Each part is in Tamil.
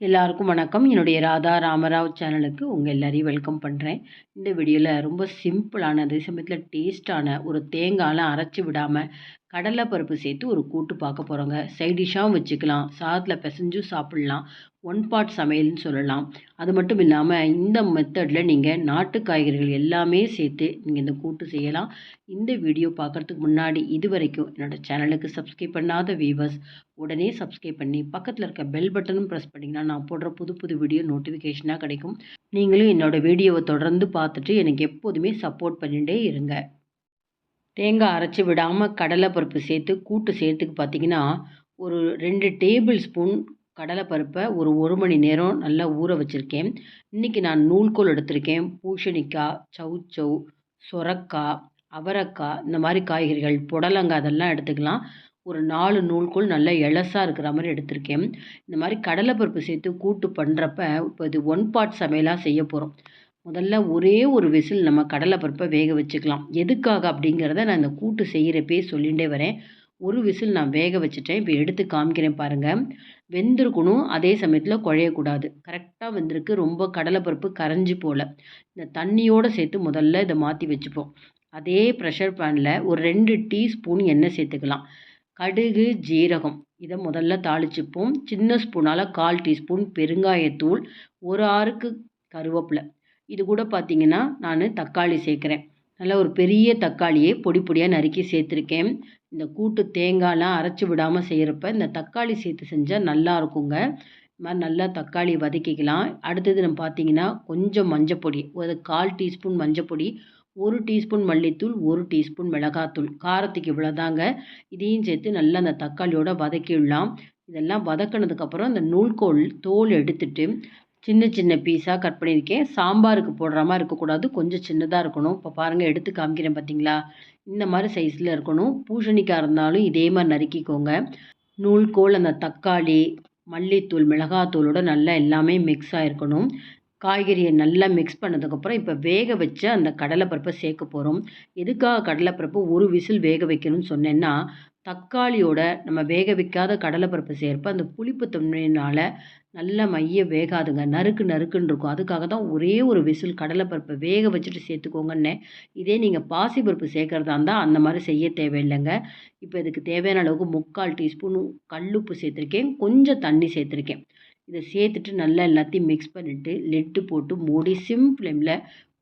எல்லாருக்கும் வணக்கம். என்னுடைய ராதா ராமராவ் சேனலுக்கு உங்கள் எல்லாரையும் வெல்கம் பண்ணுறேன் இந்த வீடியோவில் ரொம்ப சிம்பிளான அதே சமயத்தில் டேஸ்ட்டான ஒரு தேங்காயெலாம் அரைச்சி விடாமல் கடலைப்பருப்பு சேர்த்து ஒரு கூட்டு பார்க்க போகிறோங்க சைடிஷ்ஷாகவும் வச்சுக்கலாம். சாதத்தில் பிசைஞ்சும் சாப்பிட்லாம். ஒன் பாட் சமையல்னு சொல்லலாம். அது மட்டும் இல்லாமல் இந்த மெத்தடில் நீங்கள் நாட்டு காய்கறிகள் எல்லாமே சேர்த்து நீங்கள் இந்த கூட்டு செய்யலாம். இந்த வீடியோ பார்க்குறதுக்கு முன்னாடி இது வரைக்கும் என்னோடய சேனலுக்கு சப்ஸ்கிரைப் பண்ணாத வியூவர்ஸ் உடனே சப்ஸ்கிரைப் பண்ணி பக்கத்தில் இருக்க பெல் பட்டனும் ப்ரெஸ் பண்ணிங்கன்னா நான் போடுற புது புது வீடியோ நோட்டிஃபிகேஷனாக கிடைக்கும். நீங்களும் என்னோடய வீடியோவை தொடர்ந்து பார்த்துட்டு எனக்கு எப்போதுமே சப்போர்ட் பண்ணிகிட்டே இருங்க. தேங்காய் அரைச்சி விடாமல் கடலைப்பருப்பு சேர்த்து கூட்டு சேர்த்துக்கு பார்த்தீங்கன்னா ஒரு ரெண்டு டேபிள் ஸ்பூன் கடலைப்பருப்பை ஒரு ஒரு மணி நேரம் நல்லா ஊற வச்சுருக்கேன். இன்றைக்கி நான் நூல்கோல் எடுத்திருக்கேன். பூசணிக்காய் சௌச்சௌ சொரக்காய் அவரைக்காய் இந்த மாதிரி காய்கறிகள் புடலங்காய் அதெல்லாம் எடுத்துக்கலாம். ஒரு நாலு நூல்கோல் நல்லா எலசாக இருக்கிற மாதிரி எடுத்திருக்கேன். இந்த மாதிரி கடலைப்பருப்பு சேர்த்து கூட்டு பண்ணுறப்ப இப்போ இது ஒன் பார்ட் சமையலாக செய்ய போகிறோம் முதல்ல ஒரே ஒரு விசில் நம்ம கடலைப்பருப்பை வேக வச்சுக்கலாம். எதுக்காக அப்படிங்கிறத நான் இந்த கூட்டு செய்கிறப்பே சொல்லிகிட்டே வரேன். ஒரு விசில் நான் வேக வச்சுட்டேன். இப்போ எடுத்து காமிக்கிறேன் பாருங்கள் வெந்திருக்கணும். அதே சமயத்தில் குழையக்கூடாது. கரெக்டாக வெந்திருக்கு. ரொம்ப கடலைப்பருப்பு கரைஞ்சி போல் இந்த தண்ணியோடு சேர்த்து முதல்ல இதை மாற்றி வச்சுப்போம். அதே ப்ரெஷர் பேனில் ஒரு ரெண்டு டீஸ்பூன் எண்ணெய் சேர்த்துக்கலாம். கடுகு ஜீரகம். இதை முதல்ல தாளிச்சுப்போம். சின்ன ஸ்பூனால் கால் டீஸ்பூன் பெருங்காயத்தூள். ஒரு ஆறுக்கு கருவேப்பிலை. இது கூட பார்த்திங்கன்னா நான் தக்காளி சேர்க்குறேன். நல்லா ஒரு பெரிய தக்காளியை பொடி பொடியாக நறுக்கி சேர்த்துருக்கேன். இந்த கூட்டு தேங்காயெலாம் அரைச்சி விடாமல் செய்கிறப்ப இந்த தக்காளி சேர்த்து செஞ்சால் நல்லா இருக்குங்க. இது மாதிரி நல்லா தக்காளி வதக்கிக்கலாம். அடுத்தது நம்ம பார்த்தீங்கன்னா கொஞ்சம் மஞ்சப்பொடி ஒரு கால் டீஸ்பூன் மஞ்சப்பொடி ஒரு டீஸ்பூன் மல்லித்தூள் ஒரு டீஸ்பூன் மிளகாத்தூள். காரத்துக்கு இவ்வளோதாங்க இதையும் சேர்த்து நல்லா அந்த தக்காளியோட வதக்கிடலாம். இதெல்லாம் வதக்கினதுக்கப்புறம் இந்த நூல்கோல் தோல் எடுத்துட்டு சின்ன சின்ன பீஸாக கட் பண்ணியிருக்கேன். சாம்பாருக்கு போடுற மாதிரி இருக்கக்கூடாது. கொஞ்சம் சின்னதாக இருக்கணும். இப்போ பாருங்கள் எடுத்து காமிக்கிறேன் பார்த்தீங்களா இந்த மாதிரி சைஸில் இருக்கணும். பூசணிக்காய் இருந்தாலும் இதே மாதிரி நறுக்கிக்கோங்க. நூல்கோல் அந்த தக்காளி மல்லித்தூள் மிளகாத்தூளோட நல்லா எல்லாமே மிக்ஸ் ஆகிருக்கணும் காய்கறியை நல்லா மிக்ஸ் பண்ணதுக்கப்புறம் இப்போ வேக வச்ச அந்த கடலைப்பருப்பை சேர்க்க போகிறோம் எதுக்காக கடலைப்பருப்பு ஒரு விசில் வேக வைக்கணும்னு சொன்னேன்னா தக்காளியோட நம்ம வேக வைக்காத கடலைப்பருப்பு சேர்ப்ப அந்த புளிப்பு தன்மையினால் நல்ல மைய வேகாதுங்க. நறுக்கு நறுக்குன்னு இருக்கும். அதுக்காக தான் ஒரே ஒரு விசில் கடலைப்பருப்பை வேக வச்சுட்டு சேர்த்துக்கோங்கன்னே. இதே நீங்கள் பாசிப்பருப்பு சேர்க்குறதா இருந்தால் அந்த மாதிரி செய்ய தேவையில்லைங்க. இப்போ இதுக்கு தேவையான அளவுக்கு முக்கால் டீஸ்பூன் கல்லுப்பு சேர்த்துருக்கேன். கொஞ்சம் தண்ணி சேர்த்துருக்கேன். இதை சேர்த்துட்டு நல்லா எல்லாத்தையும் மிக்ஸ் பண்ணிவிட்டு லெட்டு போட்டு மூடி சிம் ஃப்ளேமில்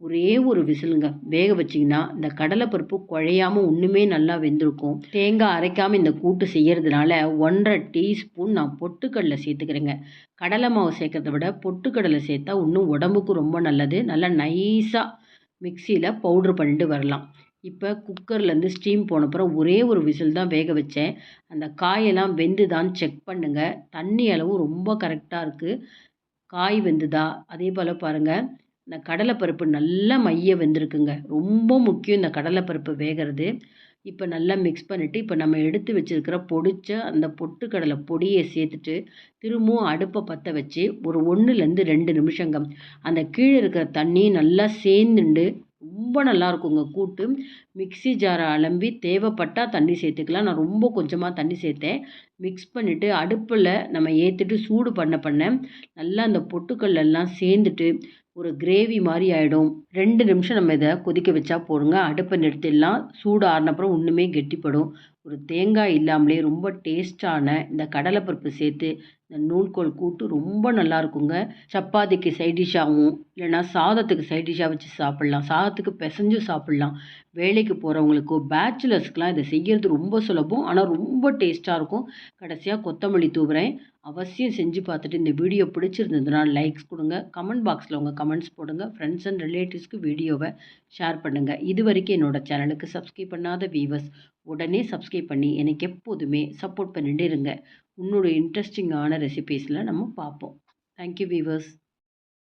ஒரே ஒரு விசிலுங்க. வேக வச்சிங்கன்னா இந்த கடலைப்பருப்பு குழையாமல் ஒன்றுமே நல்லா வெந்திருக்கும். தேங்காய் அரைக்காமல் இந்த கூட்டு செய்கிறதுனால ஒன்றரை டீஸ்பூன் நான் பொட்டுக்கடலை சேர்த்துக்கிறேங்க. கடலை மாவு சேர்க்கறத விட பொட்டுக்கடலை சேர்த்தா இன்னும் உடம்புக்கு ரொம்ப நல்லது. நல்லா நைஸாக மிக்சியில் பவுட்ரு பண்ணிட்டு வரலாம். இப்போ குக்கர்லேருந்து ஸ்டீம் போனப்புறம் ஒரே ஒரு விசில் தான் வேக வச்சேன். அந்த காயெல்லாம் வெந்துதான்னு செக் பண்ணுங்கள் தண்ணி அளவு ரொம்ப கரெக்டாக இருக்குது காய் வெந்துதா? அதே போல் பாருங்கள் இந்த கடலைப்பருப்பு நல்லா மைய வெந்திருக்குங்க. ரொம்ப முக்கியம் இந்த கடலைப்பருப்பு வேகிறது. இப்போ நல்லா மிக்ஸ் பண்ணிவிட்டு இப்போ நம்ம எடுத்து வச்சுருக்கிற பொடிச்ச அந்த பொட்டுக்கடலை பொடியை சேர்த்துட்டு திரும்பவும் அடுப்பை பற்ற வச்சு ஒரு ஒன்றுலேருந்து ரெண்டு நிமிஷங்க. அந்த கீழே இருக்கிற தண்ணி நல்லா சேர்ந்துண்டு ரொம்ப நல்லா இருக்குங்க கூட்டு மிக்ஸி ஜாரை அலம்பி தேவைப்பட்டால் தண்ணி சேர்த்துக்கலாம். நான் ரொம்ப கொஞ்சமாக தண்ணி சேர்த்தேன். மிக்ஸ் பண்ணிவிட்டு அடுப்பில் நம்ம ஏற்றிட்டு சூடு பண்ண பண்ண நல்லா அந்த பொட்டுக்கல்லெல்லாம் சேர்ந்துட்டு ஒரு கிரேவி மாதிரி ஆகிடும் ரெண்டு நிமிஷம் நம்ம இதை கொதிக்க வச்சா போடுங்க. அடுப்பை நிறுத்திடலாம். சூடு ஆறினப்புறம் ஒன்றுமே கெட்டிப்படும். ஒரு தேங்காய் இல்லாமலே ரொம்ப டேஸ்ட்டான இந்த கடலைப்பருப்பு சேர்த்து இந்த நூல்கோல் கூட்டு ரொம்ப நல்லா இருக்குங்க. சப்பாத்திக்கு சைடிஷாகவும் இல்லைன்னா இல்லைனா சாதத்துக்கு சைடிஷாக வச்சு சாப்பிட்லாம். சாதத்துக்கு பிசைஞ்சும் சாப்பிட்லாம். வேலைக்கு போகிறவங்களுக்கோ பேச்சுலர்ஸ்க்கெலாம் இதை செய்கிறது ரொம்ப சுலபம். ஆனால் ரொம்ப டேஸ்ட்டாக இருக்கும். கடைசியாக கொத்தமல்லி தூவுறேன். அவசியம் செஞ்சு பார்த்துட்டு இந்த வீடியோ பிடிச்சிருந்ததுன்னா லைக்ஸ் கொடுங்க. கமெண்ட் பாக்ஸில் உங்கள் கமெண்ட்ஸ் போடுங்க. ஃப்ரெண்ட்ஸ் அண்ட் ரிலேட்டிவ்ஸ்க்கு வீடியோவை ஷேர் பண்ணுங்கள் இது வரைக்கும் என்னோடய சேனலுக்கு சப்ஸ்கிரைப் பண்ணாத வீவர்ஸ் உடனே சப்ஸ்கிரைப் பண்ணி எனக்கு எப்போதுமே சப்போர்ட் பண்ணிட்டு இருங்க. உன்னோட இன்ட்ரெஸ்டிங்கான ரெசிபீஸில் நம்ம பார்ப்போம். Thank you viewers